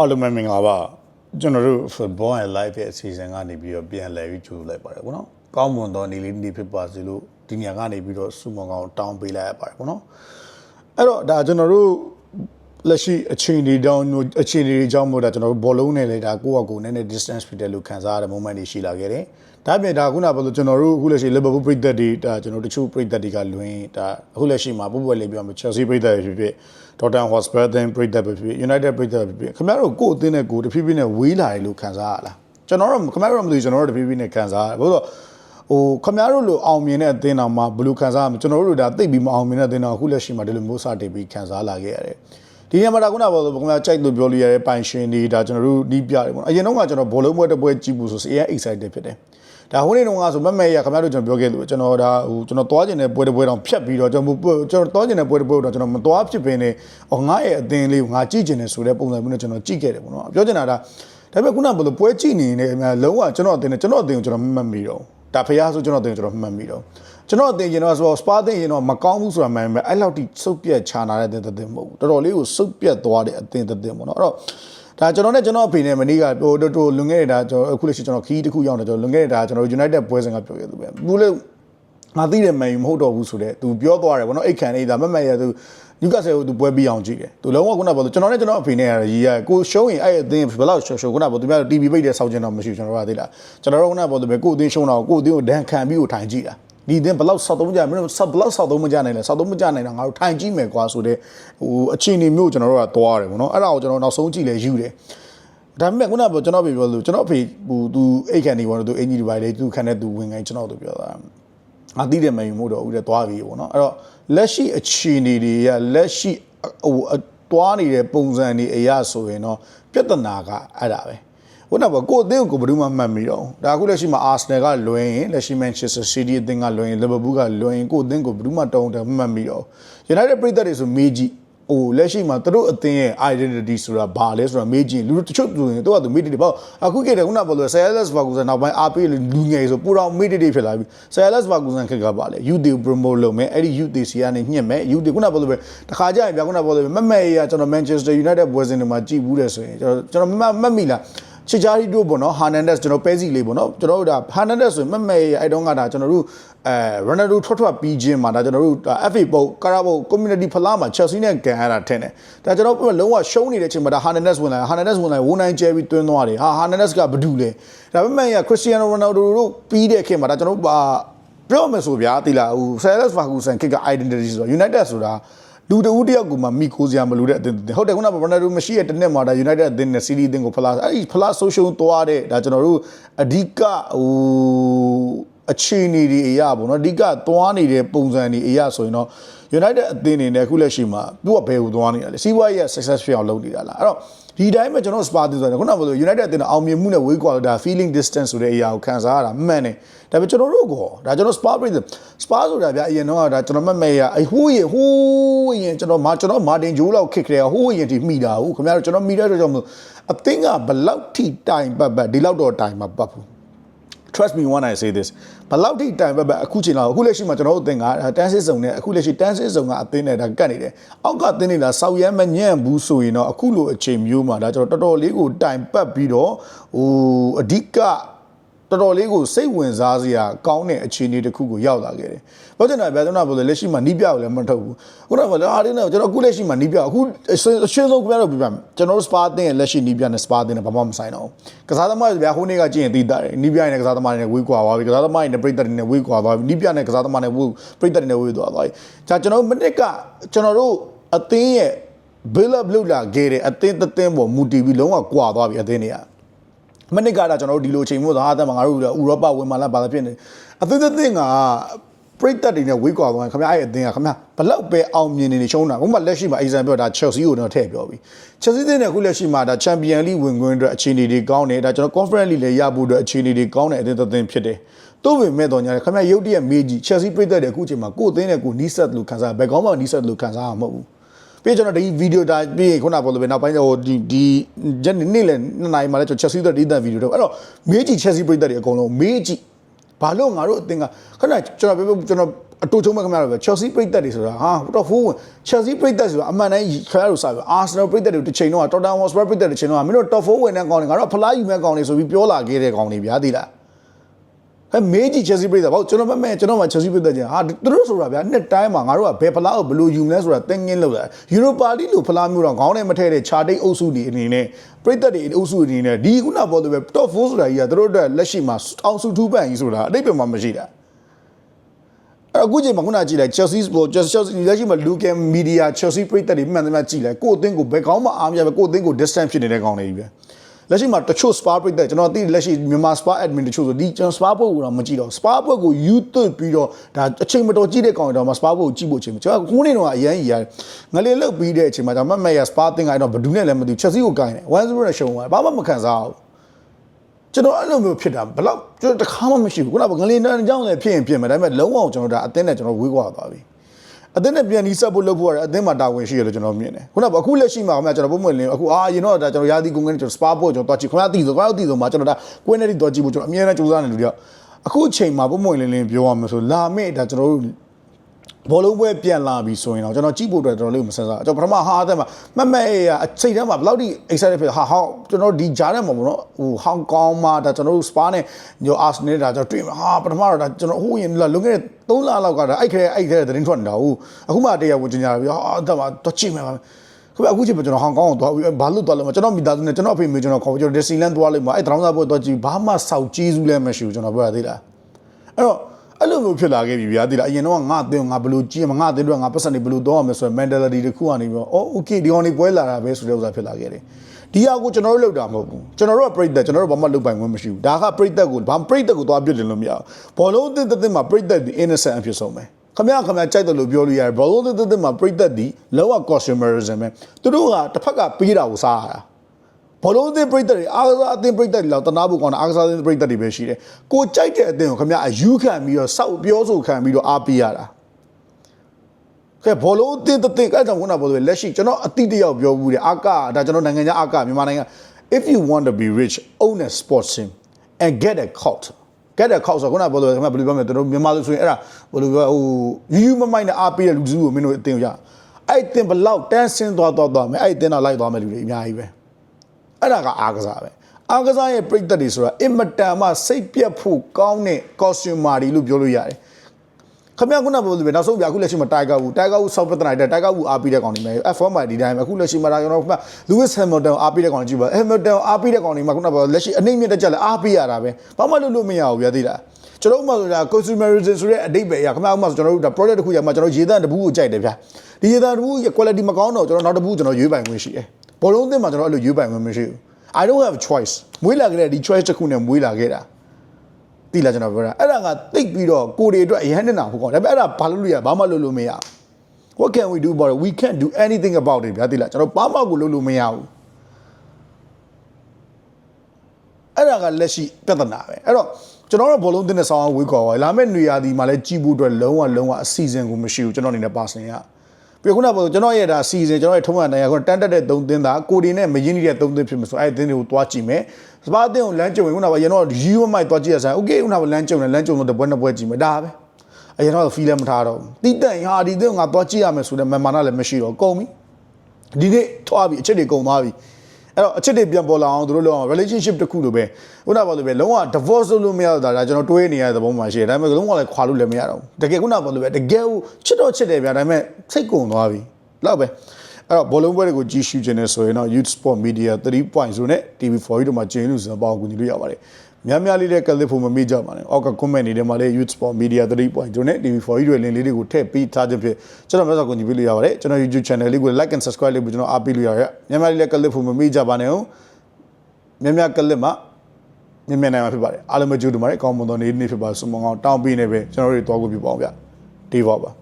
အားလုံးပဲမင်္ဂလာပါကျွန်တော်တို့ football and live ရဲ့အစီအစဉ်ကနေပြီးတော့ပြန်လည်ပြီးကြိုးလိုက်ပါတယ်ပေါ့နော်ကောင်းမွန်သောနေ့လေးနေ့ဖြစ်ပါစေလို့ဒီညကနေပြီးတော့စုမုံကောင်တောင်းပေးလိုက်ရပါတယ်ပေါ့နော်အဲ့တော့ဒါကျွန်တော်တို့ လက်ရှိအချိန်ဒီတောင်းအချိန်ဒီကြောင်းမို့ဒါကျွန်တော်တို့ဘောလုံးနဲ့လေဒါကိုယ့်အကူနည်းနည်း distance ဖြစ်တယ်လို့ခံစားရတဲ့ moment တွေရှိလာခဲ့တယ်ဒါပြင်ဒါခုနကပြောလို့ကျွန်တော်တို့အခုလက်ရှိ Liverpool ပြည်သက်တွေဒါကျွန်တော်တို့တချို့ပြည်သက်တွေကလွင်ဒါအခုလက်ရှိမှာပုံပွက်လေးပြောမယ် Chelsea ပြည်သက်တွေဖြစ်ဖြစ် Tottenham Hotspur အသင်းပြည်သက်ပဲဖြစ်ဖြစ် United ပြည်သက်ပဲဖြစ်ဖြစ်ခင်ဗျားတို့ကိုယ့်အသင်းနဲ့ကိုယ်တဖြည်းဖြည်းနဲ့ဝေးလာတယ်လို့ခံစားရလားကျွန်တော်တို့ခင်ဗျားတို့မသိဘူးကျွန်တော်တို့တဖြည်းဖြည်းနဲ့ခံစားရတယ်ဘာလို့လဲဟိုခင်ဗျားတို့လိုအောင်မြင်တဲ့အသင်းတော်မှာဘယ်လိုခံစားရမလဲကျွန်တော်တို့ဒါသိပြီးမအောင်မြင်တဲ့အသင်းတော်အခုလက်ရှိမှာဒီလိုမျိုးစတင်ပြီးခံစားလာခဲ့ရတယ် ဒီညမှာဒါခုနကပြောလို့ခင်ဗျားကြိုက်လို့ပြောလို့ရတဲ့ပိုင်ရှင်တွေဒါကျွန်တော်တို့နီးပြတယ်ပေါ့နော်အရင်တော့ကကျွန်တော်ဘောလုံးပွဲတစ်ပွဲကြည့်ဖို့ဆိုရင် excited ဖြစ်တယ်ဒါဟိုနေ့တုန်းကဆိုမက်မဲရခင်ဗျားတို့ကျွန်တော်ပြောခဲ့လို့ကျွန်တော်ဒါဟိုကျွန်တော်သွားကျင်တဲ့ပွဲတစ်ပွဲတောင်ဖြတ်ပြီးတော့ကျွန်တော်ကျွန်တော်သွားကျင်တဲ့ပွဲတစ်ပွဲတော့ကျွန်တော်မသွားဖြစ်ပင်နေဟောငါရဲ့အသင်းလေးကိုငါကြည့်ကျင်တယ်ဆိုတဲ့ပုံစံမျိုးနဲ့ကျွန်တော်ကြည့်ခဲ့တယ်ပေါ့နော်ပြောချင်တာဒါဒါပေမဲ့ခုနကဘယ်လိုပွဲကြည့်နေနေအများလုံးဝကျွန်တော်အသင်းနဲ့ကျွန်တော်အသင်းကိုကျွန်တော်မမှတ်မိတော့ဒါဖျားဆိုကျွန်တော်အသင်းကိုကျွန်တော်မမှတ်မိတော့ ကျွန်တော်တင်ကျင်တော့ဆိုတော့ spa တင်ကျင်တော့မကောင်းဘူးဆိုတာမှန်ပေမဲ့အဲ့လောက်ထိစုပ်ပြက်ခြာနာတဲ့အတင်တင်မဟုတ်ဘူးတော်တော်လေးကိုစုပ်ပြက်သွားတဲ့အတင်တင်ပေါ့နော်အဲ့တော့ဒါကျွန်တော်နဲ့ကျွန်တော်အဖေနဲ့မနေ့ကဟိုတိုလွန်ခဲ့တဲ့ဒါကျွန်တော်အခုလက်ရှိကျွန်တော်ခီးတစ်ခုရောက်နေကျွန်တော်လွန်ခဲ့တဲ့ဒါကျွန်တော် United ပွဲစဉ်ကပြောရသူပဲသူလည်းငါသိတယ်မန်ယူမဟုတ်တော့ဘူးဆိုတော့သူပြောသွားတယ်ဗောနော်အိတ်ခံနေတာမမန်ရသူညူကာဆယ်ကိုသူပွဲပြီးအောင်ကြည့်တယ်သူလုံးဝခုနကပြောသူကျွန်တော်နဲ့ကျွန်တော်အဖေနဲ့ရရေးရကိုရှုံးရင်အဲ့အသင်းဘယ်လောက်ရှုံးရှုံးခုနကပြောသူများ TV ပိတ်တဲ့စောင့်ကျင်တော့မရှိဘူးကျွန်တော်ကသိလားကျွန်တော်တို့ခုနကပြောသူပဲကိုအသင်းရှုံးတော့ကိုအသင်းကိုဒဏ်ခံပြီးကိုထိုင်ကြည့်တာ ညီသင်ဘလောက်ဆောက်သုံးကြမင်းတို့ဆောက်ဘလောက်ဆောက်သုံးမကြနိုင်လဲဆောက်သုံးမကြနိုင်တော့ငါတို့ထိုင်ကြည့်မယ်ကွာဆိုတဲ့ဟိုအခြေအနေမျိုးကျွန်တော်တို့ကသွားတယ်ဗောနော်အဲ့ဒါကိုကျွန်တော်နောက်ဆုံးကြည့်လဲယူတယ်ဒါပေမဲ့ခုနကကျွန်တော်ပြောလို့ကျွန်တော်အဖေဟိုသူအိတ်ခံနေပါတော့သူအင်ကြီးဒီပိုင်းလေးသူခံတဲ့သူဝင်ခိုင်းကျွန်တော်တို့ပြောတာငါတိတယ်မယ်ယူမို့တော့ဦးတဲ့သွားပြီဗောနော်အဲ့တော့လက်ရှိအခြေအနေတွေကလက်ရှိဟိုသွားနေတဲ့ပုံစံတွေအရာဆိုရင်တော့ပြဿနာကအဲ့ဒါပဲ ခုနကကိုအသင်းကိုဘယ်သူမှမှတ်မိတော့ဒါအခုလက်ရှိမှာ Arsenal ကလွင်ရင်လက်ရှိ Manchester City အသင်းကလွင်ရင် Liverpool ကလွင်ရင်ကိုအသင်းကိုဘယ်သူမှတုံးတယ်မှတ်မိတော့ United ပြည်သက်တွေဆိုမေးကြည့်ဟိုလက်ရှိမှာသူတို့အသင်းရဲ့ identity ဆိုတာဘာလဲဆိုတာမေးကြည့်လူတချို့ဆိုရင်သူကသူမေးတယ်ပေါ့အခုခေတ်ကခုနကပြောလို့ Silas Ferguson နောက်ပိုင်းအားပေးလူငယ်ဆိုပူတော်မေးတယ်ဖြစ်လာပြီ Silas Ferguson ခက်ကပါလေ youth တွေ promote လုပ်မယ်အဲ့ဒီ youth တွေစီကနေညှစ်မယ် youth တွေခုနကပြောလို့ပဲတခါကြရင်ဗျာခုနကပြောလို့ပဲမမဲရကျွန်တော် Manchester United ပွဲစဉ်တွေမှာကြည်ဘူးတယ်ဆိုရင်ကျွန်တော်ကျွန်တော်မမတ်မိလား ချစ်ချာရီတို့ပေါ့နော်ဟာနန်ဒက်ကျွန်တော်ပဲစီလေးပေါ့နော်ကျွန်တော်တို့ဒါဟာနန်ဒက်ဆိုရင်မမဲအဲ့တုန်းကဒါကျွန်တော်တို့အဲရိုနယ်ဒိုထွက်ထွက်ပြီးချင်းမှာဒါကျွန်တော်တို့ FA ပုတ်ကာရာပုတ် community ဖလားမှာ Chelsea နဲ့ကန်ရတာထင်တယ်ဒါကျွန်တော်လုံးဝရှုံးနေတဲ့အချိန်မှာဒါဟာနန်ဒက်ဝင်လာဟာနန်ဒက်ဝင်လာဝိုးနိုင်ကျဲပြီးတွင်းသွားတယ်ဟာဟာနန်ဒက်ကဘာဒူလဲဒါပေမဲ့ရခရစ္စတီယာနိုရိုနယ်ဒိုတို့ပြီးတဲ့ခေတ်မှာဒါကျွန်တော်တို့ပါပြောမယ်ဆိုဗျာတိလာဟို Silas Ferguson ခေတ်က identity ဆိုတော့ United ဆိုတာ လူတဦးတယောက်ကိုမှမိကိုစရာမလိုတဲ့အသင်းဟုတ်တယ်ခုနကဘရနာဒိုမရှိရဲ့တနစ်မှာဒါ United အသင်းနဲ့ City အသင်းကိုဖလားအဲ့ဒီဖလား social သွားတဲ့ဒါကျွန်တော်တို့အဓိကဟိုအခြေအနေတွေအရာပေါ့နော်အဓိကသွားနေတဲ့ပုံစံတွေအရာဆိုရင်တော့ United အသင်းတွေနဲ့အခုလက်ရှိမှာသူကဘယ်ကိုသွားနေတာလဲစီးပွားရေးက success ဖြစ်အောင်လုပ်နေတာလားအဲ့တော့ဒီတိုင်းမှာကျွန်တော် Spa ဆိုတယ်ခုနကပြောလို့ United အသင်းအောင်မြင်မှုနဲ့ way quality ဒါ feeling distance ဆိုတဲ့အရာကိုခံစားရတာမှန်တယ်ဒါပေမဲ့ကျွန်တော်တို့ကောဒါကျွန်တော် Spa ပြည် Spa ဆိုတာဗျာအရင်တော့ဒါကျွန်တော်မမေရအဟိုးရင်ဟိုးရင်ကျွန်တော်မာကျွန်တော်မာတင်ဂျိုးလောက်ခစ်ခရဲဟိုးရင်ဒီမိတာဟုတ်ခင်ဗျားတို့ကျွန်တော်မိတဲ့အတွက်ကြောင့်မလို့အသင်းကဘလောက်ထိတိုင်ပတ်ပတ်ဒီလောက်တော့တိုင်မှာပတ်ဘူး trust me when i say this ဘလောက်ထိတိုင်ပတ်ပတ်အခုချိန်လောက်အခုလက်ရှိမှာကျွန်တော်တို့အသင်းကတန်းစစ်စုံနဲ့အခုလက်ရှိတန်းစစ်စုံကအသင်းနဲ့ဒါကတ်နေတယ်အောက်ကသင်းနေတာစောက်ရမ်းမညံ့ဘူးဆိုရင်တော့အခုလိုအချိန်မျိုးမှာဒါကျွန်တော်တော်တော်လေးကိုတိုင်ပတ်ပြီးတော့ဟိုအဓိက တော်တော်လေးကိုစိတ်ဝင်စားစရာကောင်းတဲ့အခြေအနေတစ်ခုကိုရောက်လာခဲ့တယ်။ဘာကြောင့်လဲဘယ်တော့မှလက်ရှိမှာနီးပြောက်လည်းမထုတ်ဘူး။ခုနကလည်းအားရင်းနဲ့ကျွန်တော်အခုလက်ရှိမှာနီးပြောက်အခုအရှင်းဆုံးခင်ဗျားတို့ပြပြမယ်။ကျွန်တော်တို့ spa တင်ရဲ့လက်ရှိနီးပြနဲ့ spa တင်နဲ့ဘာမှမဆိုင်တော့ဘူး။ကစားသမားတွေဗျာဟိုနေ့ကကြည့်ရင်သိတာတယ်။နီးပြနဲ့ကစားသမားတွေနဲ့ဝေးကွာသွားပြီ။ကစားသမားတွေနဲ့ပြည်သက်တွေနဲ့ဝေးကွာသွားပြီ။နီးပြနဲ့ကစားသမားတွေဝေးပြည်သက်တွေနဲ့ဝေးသွားသွားပြီ။ဒါကျွန်တော်မနစ်ကကျွန်တော်တို့အသင်းရဲ့ build up လုပ်လာခဲ့တဲ့အသင်းသင်းပေါ်မူတည်ပြီးလုံးဝကွာသွားပြီအသင်းတွေက မနစ်ကတာကျွန်တော်တို့ဒီလိုချိန်မျိုးသာအသက်မှာငါတို့ဥရောပဝင်มาလာပါလာဖြစ်နေအသင်းသင်းကပရိသတ်တွေနဲ့ဝေးကွာသွားခင်ဗျားအဲ့အသင်းကခင်ဗျားဘလောက်ပဲအောင်မြင်နေနေရှုံးတာဘုမလက်ရှိမှာအီဇန်ပြောတာ Chelsea ကိုတော့ထည့်ပြောပြီ Chelsea သင်းနဲ့ခုလက်ရှိမှာဒါ Champion League ဝင်ခွင့်အတွက်အခြေအနေတွေကောင်းတယ်ဒါကျွန်တော် Conference League လည်းရဖို့အတွက်အခြေအနေတွေကောင်းတဲ့အသင်းသင်းဖြစ်တယ်တို့ပေမဲ့တော့ညာခင်ဗျားရုတ်တရက်မေးကြည့် Chelsea ပရိသတ်တွေအခုချိန်မှာကိုယ်အသင်းနဲ့ကိုနီးစပ်လို့ခံစားဘယ်ကောင်းမှနီးစပ်လို့ခံစားရမှာမဟုတ်ဘူး ပြီးကျွန်တော်ဒီဗီဒီယိုဒါပြီးခုနကပြောလို့ပဲနောက်ပိုင်းဟိုဒီဒီညနေလေနှစ်နာရီမှလည်းကျွန်တော် Chelsea တို့ဒီတဲ့ဗီဒီယိုတော့အဲ့တော့မေးကြည့် Chelsea ပြည်သက်တွေအကုန်လုံးမေးကြည့်ဘာလို့ငါတို့အသင်ကခဏကျွန်တော်ပြောကျွန်တော်အတူချုံမဲ့ခင်ဗျားတို့ပဲ Chelsea ပြိသက်တွေဆိုတာဟာတော့ဟိုးဝင် Chelsea ပြိသက်ဆိုတာအမှန်တမ်းခင်ဗျားတို့စားပဲ Arsenal ပြိသက်တွေတစ်ချိန်တော့ Tottenham Hotspur ပြိသက်တွေတစ်ချိန်တော့မင်းတို့ top 4ဝင်တဲ့ကောင်းတွေငါတို့ဖလားယူမဲ့ကောင်းတွေဆိုပြီးပြောလာခဲ့တဲ့ကောင်းတွေဗျာသိလား ဟဲ့မေးကြည့် Chelsea ပြိသက်ပေါ့ကျွန်တော်မမဲ့ကျွန်တော်မှ Chelsea ပြိသက်ကျင်ဟာသူတို့ဆိုတာဗျာနှစ်တိုင်းမှာငါတို့ကဘယ်ဖလားကိုဘယ်လိုယူမလဲဆိုတာသင်ငင်းလို့လား Europa League လို့ဖလားမျိုးတော့ခေါင်းထဲမထည့်တဲ့ chart အုပ်စုတွေအနေနဲ့ပြိသက်တွေအုပ်စုအနေနဲ့ဒီခုနပေါ်တယ်ပဲ top 4ဆိုတာကြီးကသူတို့အတွက်လက်ရှိမှာအောင်စုထူးပန်ကြီးဆိုတာအတိတ်ပဲမှာမရှိတာအဲ့အခုချိန်မှာခုနကြည့်လိုက် Chelsea Sport Chelsea လက်ရှိမှာ Lucan Media Chelsea ပြည်သက်တွေမှန်တယ်မှကြည့်လိုက်ကိုယ့်အသင်းကိုဘယ်ကောင်းမှအားမရပဲကိုယ့်အသင်းကို distance ဖြစ်နေတဲ့ကောင်းနေပြီပဲ လက်ရှိမှာတချို့ Spa ပြည်သက်ကျွန်တော်သိလက်ရှိမြန်မာ Spa admin တချို့ဆိုဒီကျွန်တော် Spa ဘုတ်ကိုတော့မကြည့်တော့ Spa ဘုတ်ကို YouTube ပြီးတော့ဒါအချိန်မတော်ကြည့်တဲ့ကောင်းတွေတော့မှ Spa ဘုတ်ကိုကြည့်ဖို့အချိန်မကျွန်တော်ခုနေတော့အရန်ကြီးရတယ်ငလေးလုတ်ပြီးတဲ့အချိန်မှာကျွန်တော်မတ်မက်ရ Spa တင်ကတော့ဘယ်သူနဲ့လည်းမသိဘူး Chelsea ကိုကိုင်းတယ်1-0နဲ့ရှုံးသွားတယ်ဘာမှမခံစားဘူးကျွန်တော်အဲ့လိုမျိုးဖြစ်တာဘယ်တော့ကျွန်တော်တခါမှမရှိဘူးခုနကငလေးနန်းကြောင်းလည်းဖြစ်ရင်ဖြစ်မယ်ဒါပေမဲ့လုံးဝကျွန်တော်ဒါအသင်းနဲ့ကျွန်တော်ဝေးကွာသွားပြီ အသင်းနဲ့ပြန်နီးဆက်ဖို့လုပ်ဖို့ရတယ်အသင်းမှာတာဝန်ရှိရလို့ကျွန်တော်မြင်တယ်ခုနကအခုလက်ရှိမှာခင်ဗျာကျွန်တော်ပုံမှန်လင်းအခုအာရင်တော့ဒါကျွန်တော်ရာသီကုန်ကနေကျွန်တော်စပါဖို့ကျွန်တော်တွားကြည့်ခင်ဗျာတည်ဆိုခင်ဗျာတည်ဆိုမှာကျွန်တော်ဒါကွင်းနဲ့တွားကြည့်ဖို့ကျွန်တော်အမြဲတမ်းကြိုးစားနေလူတယောက်အခုအချိန်မှာပုံမှန်လင်းလင်းပြောရမှာဆိုလာမေ့ဒါကျွန်တော်တို့ ဘောလုံးပွဲပြန်လာပြီဆိုရင်တော့ကျွန်တော်ကြည့်ဖို့အတွက်တော်တော်လေးမစင်စားကျွန်တော်ပထမဟာအသက်မှာမမအေးအချိန်တန်းမှာဘယ်လောက်ထိ excited ဖြစ်ဟာဟောင်းကျွန်တော်ဒီဂျားထဲမှာပေါ့နော်ဟိုဟောင်ကောင်မှာဒါကျွန်တော်တို့ spa နဲ့ညို arsenal ဒါကျွန်တော်တွေ့မှာဟာပထမတော့ဒါကျွန်တော်ဟိုရင်လွန်ခဲ့တဲ့3လလောက်ကဒါအဲ့ခဲအဲ့ခဲသတင်းထွက်နေတာဟုတ်အခုမှတရားဝင်ကြညာပြီဟာအသက်မှာတော့ကြည့်မှာပါခုအခုချိန်မှာကျွန်တော်ဟောင်ကောင်ကိုသွားပြီးဘာလို့သွားလဲမကျွန်တော်မိသားစုနဲ့ကျွန်တော်အဖေမေကျွန်တော်ခေါ်ကျွန်တော်ဒီစီလန်သွားလိုက်မှာအဲ့တရောင်းသားပွဲသွားကြည့်ဘာမှစောက်ကြီးစုလည်းမရှိဘူးကျွန်တော်ပြောရသေးလားအဲ့တော့ အဲ့လိုမျိုးဖြစ်လာခဲ့ပြီဗျာဒီလားအရင်တော့ငါအသင်းငါဘယ်လိုကြည့်မငါအသင်းတို့ငါပတ်စံနေဘယ်လိုတော့ရမလဲဆိုတော့ mentality တစ်ခုကနေပြီးတော့အော် okay ဒီကောင်နေပွဲလာတာပဲဆိုတဲ့ဥစ္စာဖြစ်လာခဲ့တယ်ဒီဟာကိုကျွန်တော်တို့လောက်တာမဟုတ်ဘူးကျွန်တော်တို့ကပြိတ္တကျွန်တော်တို့ဘာမှလုပ်ပိုင်ခွင့်မရှိဘူးဒါကပြိတ္တကိုဘာပြိတ္တကိုသွားပြစ်တယ်လို့မရဘူးဘောလုံးအသင်းတစ်သင်းမှာပြိတ္တဒီ innocent အဖြစ်ဆုံးပဲခမရခမရကြိုက်တယ်လို့ပြောလို့ရတယ်ဘောလုံးအသင်းတစ်သင်းမှာပြိတ္တဒီလောက consumerism ပဲသူတို့ကတစ်ဖက်ကပေးတာကိုစားရတာ ဘောလုံးအသင်းပြိတ္တတွေအားကစားအသင်းပြိတ္တတွေလောက်တနာဖို့ကောင်းတာအားကစားအသင်းပြိတ္တတွေပဲရှိတယ်ကိုကြိုက်တဲ့အသင်းကိုခင်ဗျအယူခံပြီးတော့စောက်ပြောဆိုခံပြီးတော့အားပေးရတာကဲဘောလုံးအသင်းတစ်သင်းအဲ့ကြောင့်ခုနကပြောလို့လက်ရှိကျွန်တော်အတိတယောက်ပြောဘူးတယ်အာကဒါကျွန်တော်နိုင်ငံခြားအာကမြန်မာနိုင်ငံ if you want to be rich own a sports team and get a cult get a cult ဆိုခုနကပြောလို့ခင်ဗျဘယ်လိုပြောမလဲကျွန်တော်မြန်မာလူဆိုရင်အဲ့ဒါဘယ်လိုပြောဟိုယူယူမမိုက်နဲ့အားပေးတဲ့လူစုကိုမင်းတို့အသင်းကိုရအဲ့အသင်းဘလောက်တန်းဆင်းသွားသွားသွားမယ်အဲ့အသင်းတော့လိုက်သွားမယ်လူတွေအများကြီးပဲ အဲ့ဒါကအားကစားပဲအားကစားရဲ့ပြိတ္တတွေဆိုတာအင်မတန်မှစိတ်ပြတ်ဖို့ကောင်းတဲ့ costumer တွေလို့ပြောလို့ရတယ်ခမရခုနပြောလို့ပဲနောက်ဆုံးပြအခုလက်ရှိမှာတိုင်ဂါဝူတိုင်ဂါဝူဆော့ပတနိုင်တဲ့တိုင်ဂါဝူအားပေးတဲ့ကောင်တွေမယ် F1 မှာဒီတိုင်းပဲအခုလက်ရှိမှာဒါကျွန်တော်ခုန Lewis Hamilton အားပေးတဲ့ကောင်တွေကြည့်ပါ Hamilton အားပေးတဲ့ကောင်တွေမှာခုနပြောလက်ရှိအနှိမ့်မြင့်တက်ကြလဲအားပေးရတာပဲဘာမှလုပ်လို့မရဘူးဗျာသိလားကျွန်တော်ဥပမာဆိုတာ consumerism ဆိုတဲ့အတိတ်ပဲအရာခင်ဗျာဥပမာဆိုကျွန်တော်တို့ဒါ product တစ်ခုရမှာကျွန်တော်ရေသန့်တစ်ဘူးကိုကြိုက်တယ်ဗျာဒီရေသန့်တစ်ဘူးရဲ့ quality မကောင်းတော့ကျွန်တော်နောက်တစ်ဘူးကျွန်တော်ရွေးပိုင်ခွင့်ရှိတယ် ဘောလုံးအသင်းမှာကျွန်တော်အဲ့လိုရွေးပိုင်ခွင့်မရှိဘူး I don't have a choice မွေးလာခဲ့တဲ့ဒီ choice တစ်ခုနဲ့မွေးလာခဲ့တာတိလာကျွန်တော်ပြောတာအဲ့ဒါကတိတ်ပြီးတော့ကိုယ်တွေအတွက်အရန်နေတာဟုတ်ကောဒါပေမဲ့အဲ့ဒါဘာလို့လို့ရဘာမှလုပ်လို့မရဘူး What can we do about it we can't do anything about it ဗျာတိလာကျွန်တော်ဘာမှကိုလုပ်လို့မရဘူးအဲ့ဒါကလက်ရှိပြဿနာပဲအဲ့တော့ကျွန်တော်တို့ဘောလုံးတင်းတဲ့ဆောင်းအောင်ဝေးခေါ်ပါလာမယ့်နေရာဒီမှာလည်းကြည်ဖို့အတွက်လုံးဝလုံးဝအစီအစဉ်ကိုမရှိဘူးကျွန်တော်အနေနဲ့ပါစင်ရ ပြီးခုနကပြောကျွန်တော်ရဲ့ဒါစီစဉ်ကျွန်တော်ရဲ့ထုံးစံတိုင်းကခုနတန်းတက်တဲ့၃သင်းသားကိုဒီနဲ့မရင်းနေတဲ့၃သင်းဖြစ်မှာဆိုအဲ့ဒီသင်းတွေကိုတွားကြည့်မယ်စပါးအသင်းကိုလမ်းကြုံရင်ခုနကရင်တော့ရီးဝမိုက်တွားကြည့်ရဆိုင်โอเคခုနကလမ်းကြုံတယ်လမ်းကြုံတော့တပွဲနှစ်ပွဲကြည့်မယ်ဒါပဲအရင်တော့ဖီလည်းမထားတော့ဘူးတိတက်ဟာဒီသင်းကငါတွားကြည့်ရမယ်ဆိုတဲ့မမာနလည်းမရှိတော့ကုန်ပြီဒီနေ့ထွားပြီအချက်တွေကုန်သွားပြီ အဲ့တော့အချစ်တွေပြန်ပေါ်လာအောင်တို့လုံးအောင် relationship တစ်ခုလိုပဲခုနကပြောလို့ပဲလုံးဝ divorce လုပ်လို့မရတော့တာဒါကျွန်တော်တွေးနေရတဲ့သဘောမှရှိတယ်ဒါပေမဲ့လုံးဝလည်းခွာလို့လည်းမရတော့ဘူးတကယ်ခုနကပြောလို့ပဲတကယ်ကိုချစ်တော့ချစ်တယ်ဗျာဒါပေမဲ့စိတ်ကုန်သွားပြီလောက်ပဲအဲ့တော့ဘောလုံးပွဲတွေကိုကြည့်ရှုခြင်းနဲ့ဆိုရင်တော့ Youth Sport Media 3.0နဲ့ TV4 တို့မှာကျင်းလို့စပေါင်းကူညီလို့ရပါတယ် များများလေးတဲ့ကလစ်ဖို့မမေ့ကြပါနဲ့အောက်က comment တွေထဲမှာလည်း Youth Sport Media 3.0နဲ့ TV4 တို့ရဲ့ link လေးတွေကိုထည့်ပေးထားခြင်းဖြင့်ကျွန်တော်မျိုးစာကူညီပေးလို့ရပါတယ်ကျွန်တော် YouTube channel လေးကို like and subscribe လေးကိုကျွန်တော်အားပေးလို့ရရများများလေးတဲ့ကလစ်ဖို့မမေ့ကြပါနဲ့ဟုတ်များများကလစ်မှာမြင်မြင်နိုင်မှာဖြစ်ပါတယ်အားလုံးပဲကြိုးတူပါတယ်အကောင်းမွန်သောနေ့နေ့ဖြစ်ပါဆုမွန်ကောင်းတောင်းပေးနေပဲကျွန်တော်တို့တွေတောက်ကိုပြပါအောင်ဗျဒီပါပါ